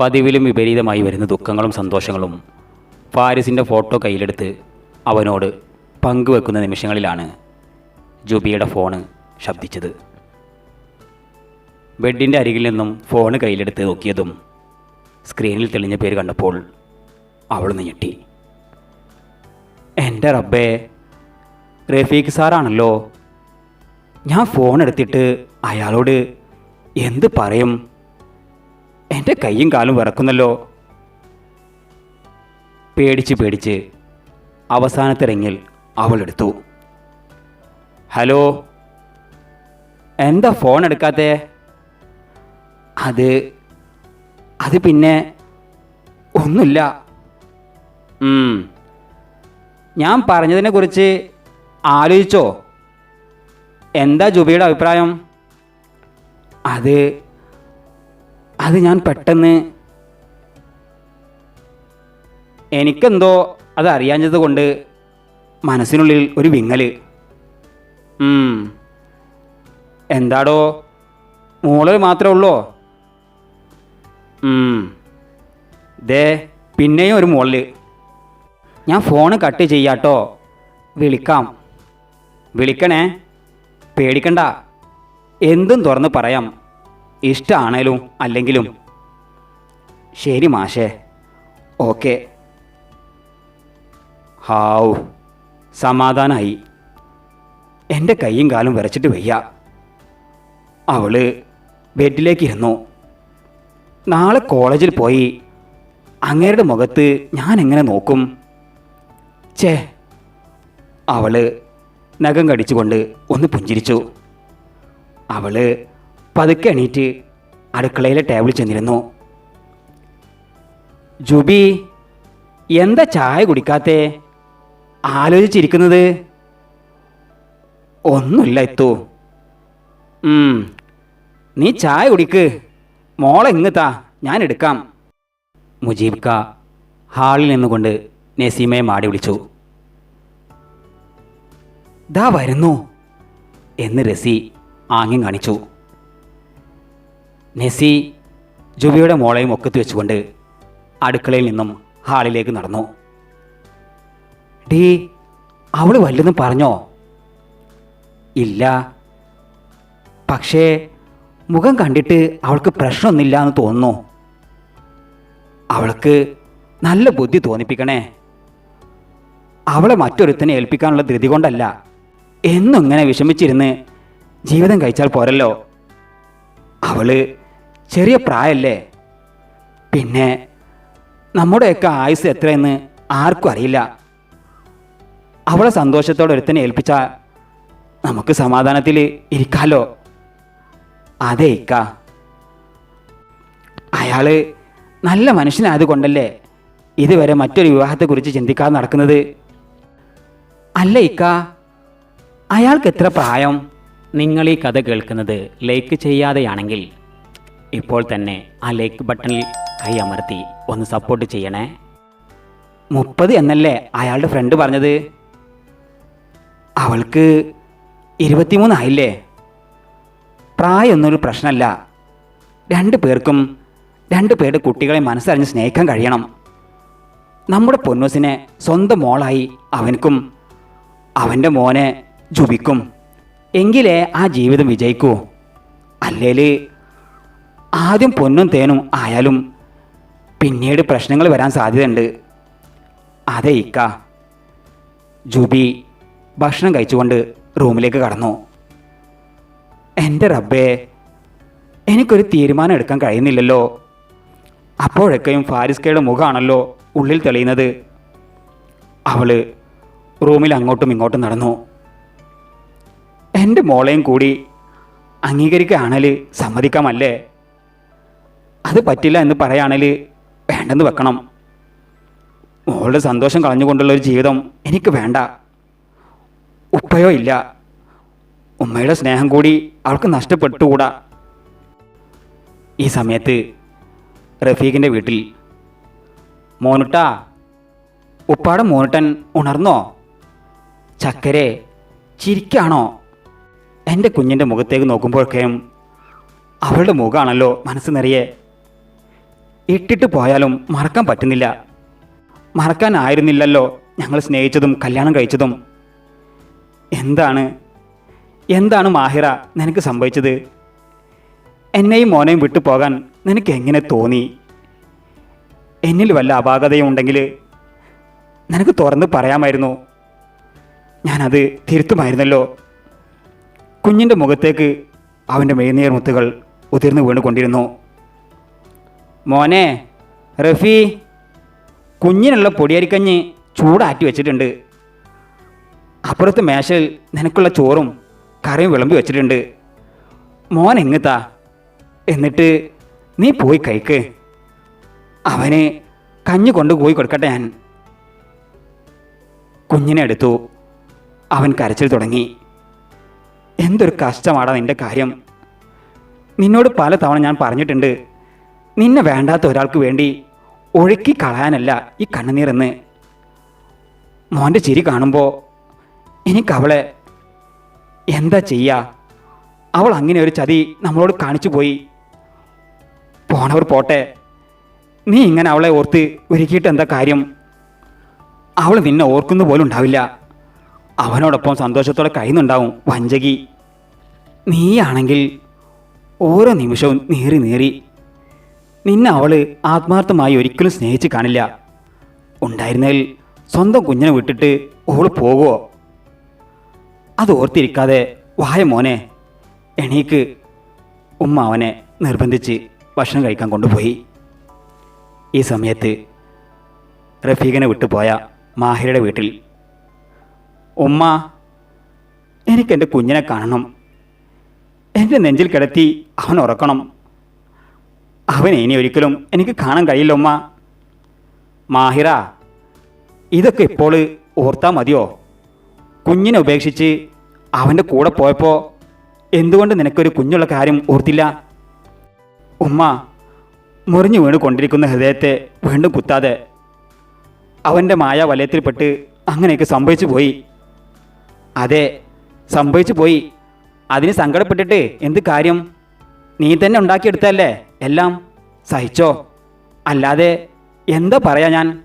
പതിവിലും വിപരീതമായി വരുന്ന ദുഃഖങ്ങളും സന്തോഷങ്ങളും ഫാരിസിന്റെ ഫോട്ടോ കയ്യിലെടുത്ത് അവനോട് പങ്കുവെക്കുന്ന നിമിഷങ്ങളിലാണ് ജുബിയുടെ ഫോണ് ശബ്ദിച്ചത്. ബെഡിന്റെ അരികിൽ നിന്നും ഫോണ് കയ്യിലെടുത്ത് നോക്കിയതും സ്ക്രീനിൽ തെളിഞ്ഞ പേര് കണ്ടപ്പോൾ അവൾ ഞെട്ടി. എന്റെ റബ്ബേ റഫീഖ് സാറാണല്ലോ. ഞാൻ ഫോൺ എടുത്തിട്ട് അയാളോട് എന്ത് പറയും? എന്റെ കൈയും കാലും വിറക്കുന്നല്ലോ. പേടിച്ച് പേടിച്ച് അവസാനത്തെ റിങ്ങിൽ അവൾ എടുത്തു. ഹലോ എന്താ ഫോൺ എടുക്കാത്തേ? അത് അത് പിന്നെ ഒന്നുമില്ല. ഞാൻ പറഞ്ഞതിനെക്കുറിച്ച് ആലോചിച്ചോ. എന്താ ജുബിയുടെ അഭിപ്രായം? അത് അത് ഞാൻ പെട്ടെന്ന് എനിക്കെന്തോ അത് അറിയാഞ്ഞത് കൊണ്ട് മനസ്സിനുള്ളിൽ ഒരു വിങ്ങൽ. എന്താടോ? മോൾ മാത്രമേ ഉള്ളോ. ദേ പിന്നെയും ഒരു മോളിൽ ഞാൻ ഫോണ് കട്ട് ചെയ്യാട്ടോ. വിളിക്കാം. വിളിക്കണേ. പേടിക്കണ്ട. എന്തും തുറന്ന് പറയാം. ഇഷ്ടമാണേലും അല്ലെങ്കിലും. ശരി മാഷേ. ഓക്കെ. ഹാവ്. സമാധാനായി. എന്റെ കൈയും കാലും വരച്ചിട്ട് വയ്യ. അവൾ ബെഡിലേക്ക് ഇരുന്നു നാളെ കോളേജിൽ പോയി അങ്ങേരുടെ മുഖത്ത് ഞാൻ എങ്ങനെ നോക്കും? ചേ അവൾ നഖം കടിച്ചുകൊണ്ട് ഒന്ന് പുഞ്ചിരിച്ചു. അവൾ പതുക്കെ എണീറ്റ് അടുക്കളയിലെ ടേബിളിൽ ചെന്നിരുന്നു. ജുബി എന്താ ചായ കുടിക്കാത്തേ? ആലോചിച്ചിരിക്കുന്നത്? ഒന്നുമില്ല എത്തു നീ ചായ കുടിക്ക്. മോളെ ഇങ്ങത്താ ഞാൻ എടുക്കാം. മുജീബ് ഹാളിൽ നിന്നുകൊണ്ട് നസീമയെ മാടി വിളിച്ചു. ദാ വരുന്നു എന്ന് രസി ആംഗ്യം കാണിച്ചു. നെസി ജുബിയുടെ മോളെയും ഒക്കത്ത് വെച്ചുകൊണ്ട് അടുക്കളയിൽ നിന്നും ഹാളിലേക്ക് നടന്നു. ഡീ അവൾ വല്ലതും പറഞ്ഞോ? ഇല്ല. പക്ഷേ മുഖം കണ്ടിട്ട് അവൾക്ക് പ്രശ്നമൊന്നുമില്ല എന്ന് തോന്നുന്നു. അവൾക്ക് നല്ല ബുദ്ധി തോന്നിപ്പിക്കണേ. അവളെ മറ്റൊരുത്തനെ ഏൽപ്പിക്കാനുള്ള ധൃതി കൊണ്ടല്ല. എന്നും ഇങ്ങനെ വിഷമിച്ചിരുന്ന് ജീവിതം കഴിച്ചാൽ പോരല്ലോ. അവൾ ചെറിയ പ്രായല്ലേ? പിന്നെ നമ്മുടെയൊക്കെ ആയുസ് എത്രയെന്ന് ആർക്കും അറിയില്ല. അവളെ സന്തോഷത്തോടെ ഒരുത്തനെ ഏൽപ്പിച്ച നമുക്ക് സമാധാനത്തിൽ ഇരിക്കാലോ? അതേ ഇക്ക. അയാൾ നല്ല മനുഷ്യനായതുകൊണ്ടല്ലേ ഇതുവരെ മറ്റൊരു വിവാഹത്തെക്കുറിച്ച് ചിന്തിക്കാതെ നടക്കുന്നത്? അല്ല ഇക്ക അയാൾക്ക് എത്ര പ്രായം? നിങ്ങൾ ഈ കഥ കേൾക്കുന്നത് ലൈക്ക് ചെയ്യാതെയാണെങ്കിൽ ഇപ്പോൾ തന്നെ ആ ലൈക്ക് ബട്ടണിൽ കൈ അമർത്തി ഒന്ന് സപ്പോർട്ട് ചെയ്യണേ. മുപ്പത് എന്നല്ലേ അയാളുടെ ഫ്രണ്ട് പറഞ്ഞത്? അവൾക്ക് ഇരുപത്തിമൂന്നായില്ലേ പ്രായമൊന്നൊരു പ്രശ്നമല്ല. രണ്ട് പേർക്കും രണ്ട് പേരുടെ കുട്ടികളെ മനസ്സറിഞ്ഞ് സ്നേഹിക്കാൻ കഴിയണം. നമ്മുടെ പൊന്നൂസിനെ സ്വന്തം മോളായി അവനക്കും അവന്റെ മോനെ ജുബിക്കും. എങ്കിലേ ആ ജീവിതം വിജയിക്കൂ. അല്ലേൽ ആദ്യം പൊന്നും തേനും ആയാലും പിന്നീട് പ്രശ്നങ്ങൾ വരാൻ സാധ്യതയുണ്ട്. അതെ ഇക്ക. ജുബി ഭക്ഷണം കഴിച്ചുകൊണ്ട് റൂമിലേക്ക് കടന്നു. എന്റെ റബ്ബേ എനിക്കൊരു തീരുമാനം എടുക്കാൻ കഴിയുന്നില്ലല്ലോ. അപ്പോഴൊക്കെയും ഫാരിസ്കയുടെ മുഖമാണല്ലോ ഉള്ളിൽ തെളിയുന്നത്. അവൾ റൂമിൽ അങ്ങോട്ടും ഇങ്ങോട്ടും നടന്നു. എന്റെ മോളെയും കൂടി അംഗീകരിക്കുകയാണേൽ സമ്മതിക്കാമല്ലേ? അത് പറ്റില്ല എന്ന് പറയുകയാണെങ്കിൽ വേണ്ടെന്ന് വെക്കണം. മോളുടെ സന്തോഷം കളഞ്ഞുകൊണ്ടുള്ള ഒരു ജീവിതം എനിക്ക് വേണ്ട. ഉപ്പയോ ഇല്ല. ഉമ്മയുടെ സ്നേഹം കൂടി അവൾക്ക് നഷ്ടപ്പെട്ടുകൂടാ. ഈ സമയത്ത് റഫീഖിന്റെ വീട്ടിൽ മോനുട്ട ഉപ്പാടെ മോനുട്ടൻ ഉണർന്നോ? ചക്കരെ ചിരിക്കാണോ? എന്റെ കുഞ്ഞിന്റെ മുഖത്തേക്ക് നോക്കുമ്പോഴൊക്കെയും അവളുടെ മുഖമാണല്ലോ മനസ്സ് നിറയെ ഇട്ടിട്ട് പോയാലും മറക്കാൻ പറ്റുന്നില്ല. മറക്കാനായിരുന്നില്ലല്ലോ ഞങ്ങൾ സ്നേഹിച്ചതും കല്യാണം കഴിച്ചതും. എന്താണ്? എന്താണ് മാഹിറ നിനക്ക് സംഭവിച്ചത്? എന്നെയും മോനെയും വിട്ടു പോകാൻ നിനക്ക് എങ്ങനെ തോന്നി? എന്നിൽ വല്ല അപാകതയും ഉണ്ടെങ്കിൽ നിനക്ക് തുറന്ന് പറയാമായിരുന്നു. ഞാനത് തിരുത്തുമായിരുന്നല്ലോ. കുഞ്ഞിന്റെ മുഖത്തേക്ക് അവന്റെ മെയ്നീർ മുത്തുകൾ ഉതിർന്നു വീണുകൊണ്ടിരുന്നു. മോനെ റഫി കുഞ്ഞിനുള്ള പൊടിയരിക്കഞ്ഞ് ചൂടാറ്റി വെച്ചിട്ടുണ്ട്. അപ്പുറത്ത് മേശയിൽ നിനക്കുള്ള ചോറും കറിയും വിളമ്പി വെച്ചിട്ടുണ്ട്. മോൻ എങ്ങത്താ എന്നിട്ട് നീ പോയി കഴിക്ക്. അവന് കഞ്ഞി കൊണ്ടുപോയി കൊടുക്കട്ടെ ഞാൻ. കുഞ്ഞിനെ എടുത്തു. അവൻ കരച്ചിൽ തുടങ്ങി. എന്തൊരു കഷ്ടമാടാ നിന്റെ കാര്യം. നിന്നോട് പല തവണ ഞാൻ പറഞ്ഞിട്ടുണ്ട്. നിന്നെ വേണ്ടാത്ത ഒരാൾക്ക് വേണ്ടി ഒഴുക്കി കളയാനല്ല ഈ കണ്ണുനീരെന്ന്. മോന്റെ ചിരി കാണുമ്പോൾ എനിക്കവളെ എന്താ ചെയ്യുക അവൾ അങ്ങനെ ഒരു ചതി നമ്മളോട് കാണിച്ചു പോയി. പോണവർ പോട്ടെ. നീ ഇങ്ങനെ അവളെ ഓർത്ത് ഒരുക്കിയിട്ട് എന്താ കാര്യം? അവൾ നിന്നെ ഓർക്കുന്നു പോലും ഉണ്ടാവില്ല. അവനോടൊപ്പം സന്തോഷത്തോടെ കഴിയുന്നുണ്ടാവും വഞ്ചകി. നീയാണെങ്കിൽ ഓരോ നിമിഷവും നേറി നേറി നിന്നെ അവൾ ആത്മാർത്ഥമായി ഒരിക്കലും സ്നേഹിച്ച് കാണില്ല. ഉണ്ടായിരുന്നതിൽ സ്വന്തം കുഞ്ഞിനെ വിട്ടിട്ട് ഓൾ പോകുമോ അത് ഓർത്തിരിക്കാതെ വായ മോനെ എണീക്ക്. ഉമ്മ അവനെ നിർബന്ധിച്ച് ഭക്ഷണം കഴിക്കാൻ കൊണ്ടുപോയി. ഈ സമയത്ത് റഫീഖിനെ വിട്ടുപോയ മാഹിരയുടെ വീട്ടിൽ ഉമ്മ എനിക്കെന്റെ കുഞ്ഞിനെ കാണണം. എന്റെ നെഞ്ചിൽ കിടത്തി അവൻ ഉറക്കണം. അവനെ ഇനി ഒരിക്കലും എനിക്ക് കാണാൻ കഴിയില്ല ഉമ്മ. മാഹിറ ഇതൊക്കെ ഇപ്പോൾ ഓർത്താൽ മതിയോ? കുഞ്ഞിനെ ഉപേക്ഷിച്ച് അവന്റെ കൂടെ പോയപ്പോൾ എന്തുകൊണ്ട് നിനക്കൊരു കുഞ്ഞുള്ള കാര്യം ഓർത്തില്ല? ഉമ്മ മുറിഞ്ഞു വീണ് കൊണ്ടിരിക്കുന്ന ഹൃദയത്തെ വീണ്ടും കുത്താതെ അവന്റെ മായ വലയത്തിൽപ്പെട്ട് അങ്ങനെയൊക്കെ സംഭവിച്ചു പോയി. അതെ സംഭവിച്ചു പോയി. അതിന് സങ്കടപ്പെട്ടിട്ട് എന്ത് കാര്യം? നീ തന്നെ ഉണ്ടാക്കിയെടുത്തല്ലേ എല്ലാം സഹിച്ചോ? അല്ലാതെ എന്താ പറയാ ഞാൻ?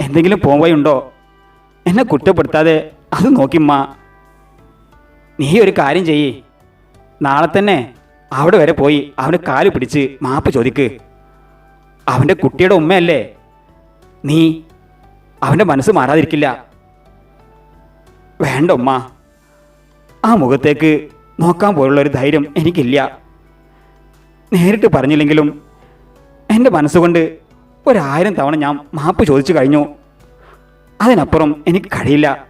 എന്തെങ്കിലും പോവുകയുണ്ടോ എന്നെ കുറ്റപ്പെടുത്താതെ അത് നോക്കിമ്മ നീ ഒരു കാര്യം ചെയ്യ്. നാളെ തന്നെ അവിടെ വരെ പോയി അവന്റെ കാൽ പിടിച്ച് മാപ്പ് ചോദിക്ക്. അവന്റെ കുട്ടിയുടെ ഉമ്മയല്ലേ? നീ അവന്റെ മനസ്സ് മാറാതിരിക്കില്ല. വേണ്ട ഉമ്മ. ആ മുഖത്തേക്ക് നോക്കാൻ പോലുള്ള ഒരു ധൈര്യം എനിക്കില്ല. നേരിട്ട് പറഞ്ഞില്ലെങ്കിലും എന്റെ മനസ്സുകൊണ്ട് ഒരായിരം തവണ ഞാൻ മാപ്പ് ചോദിച്ചു കഴിഞ്ഞു. അതിനപ്പുറം എനിക്ക് കഴിയില്ല.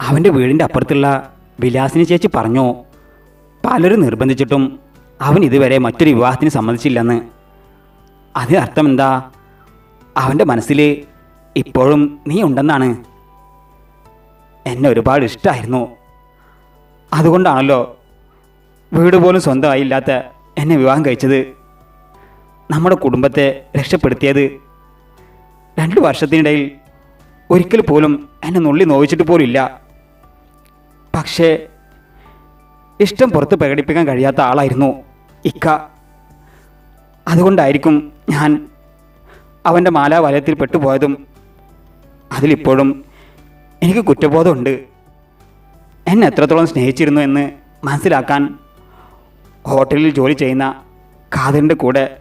അവന്റെ വീടിന്റെ അപ്പുറത്തുള്ള വിലാസിനി ചേച്ചി പറഞ്ഞു പലരും നിർബന്ധിച്ചിട്ടും അവൻ ഇതുവരെ മറ്റൊരു വിവാഹത്തിന് സമ്മതിച്ചില്ലെന്ന്. അതിനർത്ഥം എന്താ? അവന്റെ മനസ്സിൽ ഇപ്പോഴും നീ ഉണ്ടെന്നാണ്. എന്നെ ഒരുപാട് ഇഷ്ടമായിരുന്നു അതുകൊണ്ടാണല്ലോ വീട് പോലും സ്വന്തമായില്ലാത്ത എന്നെ വിവാഹം കഴിച്ചത് നമ്മുടെ കുടുംബത്തെ രക്ഷപ്പെടുത്തിയത് രണ്ട് വർഷത്തിനിടയിൽ ഒരിക്കൽ പോലും എന്നെ നുള്ളി നോവിച്ചിട്ട് പോലില്ല പക്ഷേ ഇഷ്ടം പുറത്ത് പ്രകടിപ്പിക്കാൻ കഴിയാത്ത ആളായിരുന്നു ഇക്ക. അതുകൊണ്ടായിരിക്കും ഞാൻ അവന്റെ മാലാ വലയത്തിൽ പെട്ടുപോയതും അതിലിപ്പോഴും എനിക്ക് കുറ്റബോധമുണ്ട്. എന്നെ എത്രത്തോളം സ്നേഹിച്ചിരുന്നു എന്ന് മനസ്സിലാക്കാൻ ഹോട്ടലിൽ ജോലി ചെയ്യുന്ന ഖാദറിന്റെ കൂടെ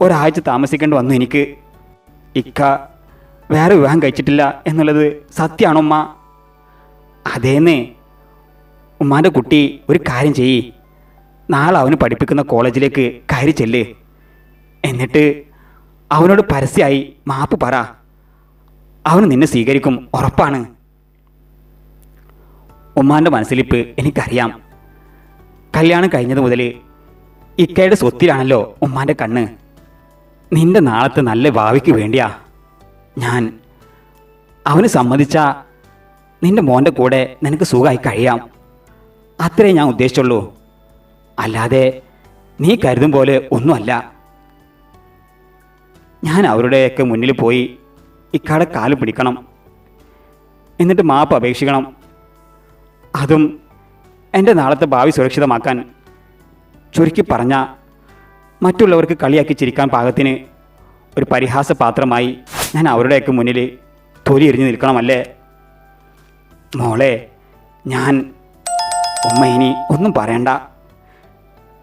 ഒരാഴ്ച താമസിക്കേണ്ടി വന്നു എനിക്ക്. ഇക്ക വേറെ വിവാഹം കഴിച്ചിട്ടില്ല എന്നുള്ളത് സത്യമാണോ ഉമ്മ? അതേന്നേ. ഉമ്മാന്റെ കുട്ടി ഒരു കാര്യം ചെയ്യ്. നാളെ അവന് പഠിപ്പിക്കുന്ന കോളേജിലേക്ക് കയറി ചെല്ല്. എന്നിട്ട് അവനോട് പരസ്യമായി മാപ്പ് പറ. അവന് നിന്നെ സ്വീകരിക്കും ഉറപ്പാണ്. ഉമ്മാന്റെ മനസ്സിലിപ്പ് എനിക്കറിയാം. കല്യാണം കഴിഞ്ഞത് മുതൽ ഇക്കയുടെ സ്വത്തിലാണല്ലോ ഉമ്മാന്റെ കണ്ണ്. നിന്റെ നാളത്തെ നല്ല ഭാവിക്ക് വേണ്ടിയാ. ഞാൻ അവന് സമ്മതിച്ച നിന്റെ മോന്റെ കൂടെ നിനക്ക് സുഖമായി കഴിയാം. അത്രേ ഞാൻ ഉദ്ദേശിച്ചുള്ളൂ. അല്ലാതെ നീ കരുതും പോലെ ഒന്നുമല്ല. ഞാൻ അവരുടെയൊക്കെ മുന്നിൽ പോയി ഇക്കാടെ കാൽ പിടിക്കണം. എന്നിട്ട് മാപ്പ് അപേക്ഷിക്കണം. അതും എന്റെ നാളത്തെ ഭാവി സുരക്ഷിതമാക്കാൻ ചുരുക്കി പറഞ്ഞ മറ്റുള്ളവർക്ക് കളിയാക്കി ചിരിക്കാൻ പാകത്തിന് ഒരു പരിഹാസപാത്രമായി ഞാൻ അവരുടെയൊക്കെ മുന്നിൽ തൊലി എറിഞ്ഞു നിൽക്കണമല്ലേ? മോളെ ഞാൻ ഉമ്മ ഇനി ഒന്നും പറയണ്ട.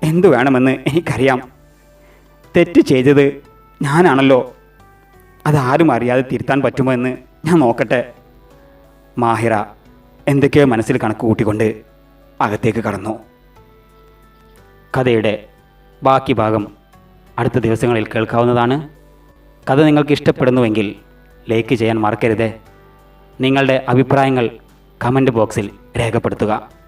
എന്തു വേണമെന്ന് എനിക്കറിയാം. തെറ്റ് ചെയ്തത് ഞാനാണല്ലോ. അതാരും അറിയാതെ തിരുത്താൻ പറ്റുമോ എന്ന് ഞാൻ നോക്കട്ടെ. മാഹിറ എന്തൊക്കെയോ മനസ്സിൽ കണക്ക് കൂട്ടിക്കൊണ്ട് അകത്തേക്ക് കടന്നു. കഥയുടെ ബാക്കി ഭാഗം അടുത്ത ദിവസങ്ങളിൽ കേൾക്കാവുന്നതാണ്. കഥ നിങ്ങൾക്ക് ഇഷ്ടപ്പെടുന്നുവെങ്കിൽ ലൈക്ക് ചെയ്യാൻ മറക്കരുത്. നിങ്ങളുടെ അഭിപ്രായങ്ങൾ കമന്റ് ബോക്സിൽ രേഖപ്പെടുത്തുക.